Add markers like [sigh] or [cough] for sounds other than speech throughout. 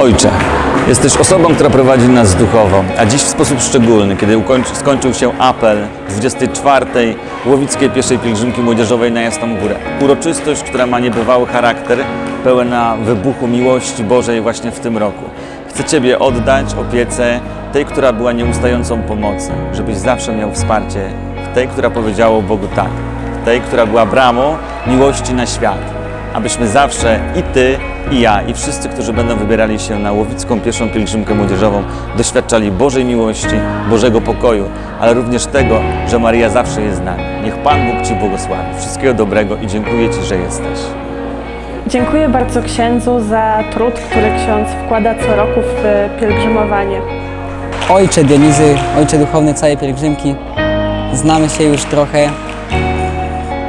Ojcze, jesteś osobą, która prowadzi nas duchowo, a dziś w sposób szczególny, kiedy skończył się apel 24. Łowickiej Pieszej Pielgrzymki Młodzieżowej na Jasną Górę. Uroczystość, która ma niebywały charakter, pełna wybuchu miłości Bożej właśnie w tym roku. Chcę Ciebie oddać opiece tej, która była nieustającą pomocą, żebyś zawsze miał wsparcie w tej, która powiedziała Bogu tak, w tej, która była bramą miłości na świat abyśmy zawsze i Ty, i ja, i wszyscy, którzy będą wybierali się na łowicką pierwszą pielgrzymkę młodzieżową, doświadczali Bożej miłości, Bożego pokoju, ale również tego, że Maria zawsze jest z nami. Niech Pan Bóg Ci błogosławi. Wszystkiego dobrego i dziękuję Ci, że jesteś. Dziękuję bardzo księdzu za trud, który ksiądz wkłada co roku w pielgrzymowanie. Ojcze Dionizy, ojcze duchowny całej pielgrzymki, znamy się już trochę,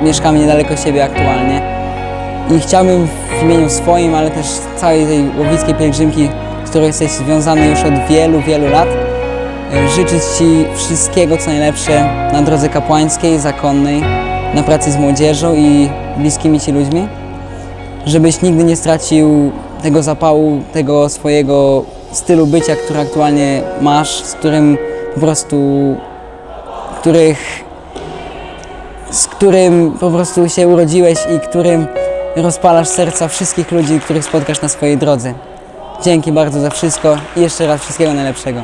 mieszkamy niedaleko siebie aktualnie i chciałbym w imieniu swoim, ale też całej tej łowickiej pielgrzymki, z którą jesteś związany już od wielu, wielu lat, e, życzyć Ci wszystkiego co najlepsze na drodze kapłańskiej, zakonnej, na pracy z młodzieżą i bliskimi Ci ludźmi żebyś nigdy nie stracił tego zapału, tego swojego stylu bycia, który aktualnie masz, z którym po prostu, których, z którym po prostu się urodziłeś i którym rozpalasz serca wszystkich ludzi, których spotkasz na swojej drodze. Dzięki bardzo za wszystko i jeszcze raz wszystkiego najlepszego.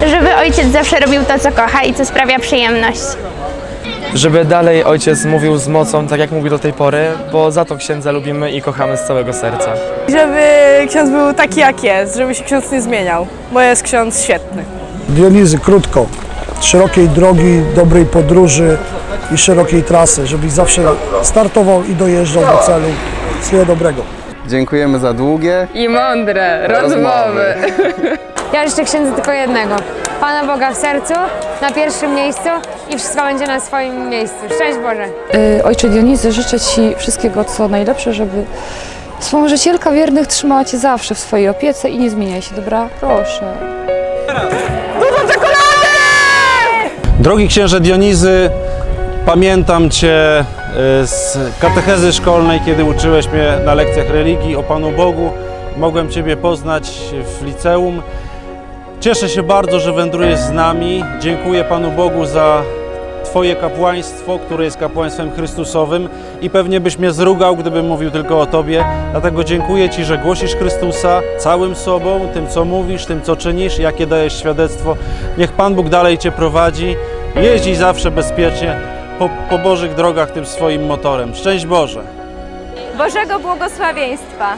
Żeby ojciec zawsze robił to, co kocha i co sprawia przyjemność. żeby dalej ojciec mówił z mocą, tak jak mówił do tej pory, bo za to księdza lubimy i kochamy z całego serca. Żeby ksiądz był taki jak jest, żeby się ksiądz nie zmieniał, bo jest ksiądz świetny. Dionizy, krótko. Szerokiej drogi, dobrej podróży i szerokiej trasy, żebyś zawsze startował i dojeżdżał do celu. Wszystkiego dobrego. Dziękujemy za długie i mądre rozmowy. Ja życzę księdzu tylko jednego. Pana Boga w sercu, na pierwszym miejscu i wszystko będzie na swoim miejscu. Szczęść Boże! Y, Ojcze Dionizy, życzę Ci wszystkiego, co najlepsze, żeby wspomożycielka wiernych trzymała Cię zawsze w swojej opiece i nie zmieniaj się, dobra? Proszę. Drogi księże Dionizy, pamiętam Cię y, z katechezy szkolnej, kiedy uczyłeś mnie na lekcjach religii o Panu Bogu. Mogłem Ciebie poznać w liceum. Cieszę się bardzo, że wędrujesz z nami. Dziękuję Panu Bogu za Twoje kapłaństwo, które jest kapłaństwem Chrystusowym i pewnie byś mnie zrugał, gdybym mówił tylko o Tobie. Dlatego dziękuję Ci, że głosisz Chrystusa całym sobą, tym co mówisz, tym co czynisz, jakie dajesz świadectwo. Niech Pan Bóg dalej Cię prowadzi. Jeździ zawsze bezpiecznie po, po Bożych drogach tym swoim motorem. Szczęść Boże! Bożego błogosławieństwa.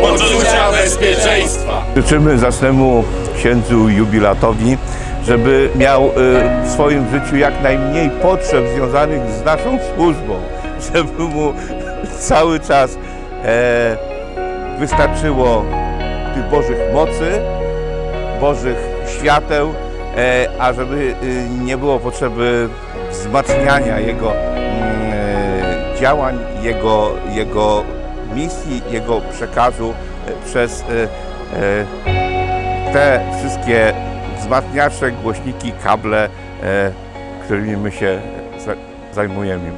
Poczucia bezpieczeństwa. Życzymy zacznemu księdzu jubilatowi, żeby miał y, w swoim życiu jak najmniej potrzeb związanych z naszą służbą, [laughs] żeby mu cały czas e, wystarczyło tych Bożych mocy, Bożych świateł, a żeby y, nie było potrzeby wzmacniania jego mm, e, działań, jego, jego misji, jego przekazu e, przez e, e, te wszystkie wzmacniacze, głośniki, kable, e, którymi my się za, zajmujemy.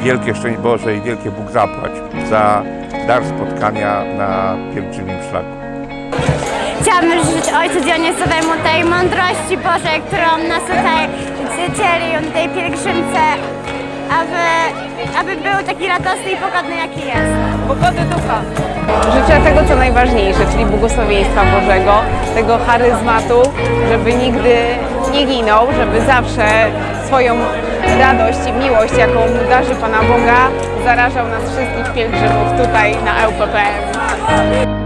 Wielkie szczęść Boże i wielkie Bóg zapłać za dar spotkania na pielgrzymim szlaku. Chciałabym życzyć ojcu Dionizowi mu tej mądrości Bożej, którą nas tutaj dzieli na tej pielgrzymce, aby, aby był taki radosny i pogodny, jaki jest. Pogody ducha. Życzę tego, co najważniejsze, czyli błogosławieństwa Bożego, tego charyzmatu, żeby nigdy nie ginął, żeby zawsze swoją radość i miłość, jaką mu darzy Pana Boga, zarażał nas wszystkich pielgrzymów tutaj na ŁPPM.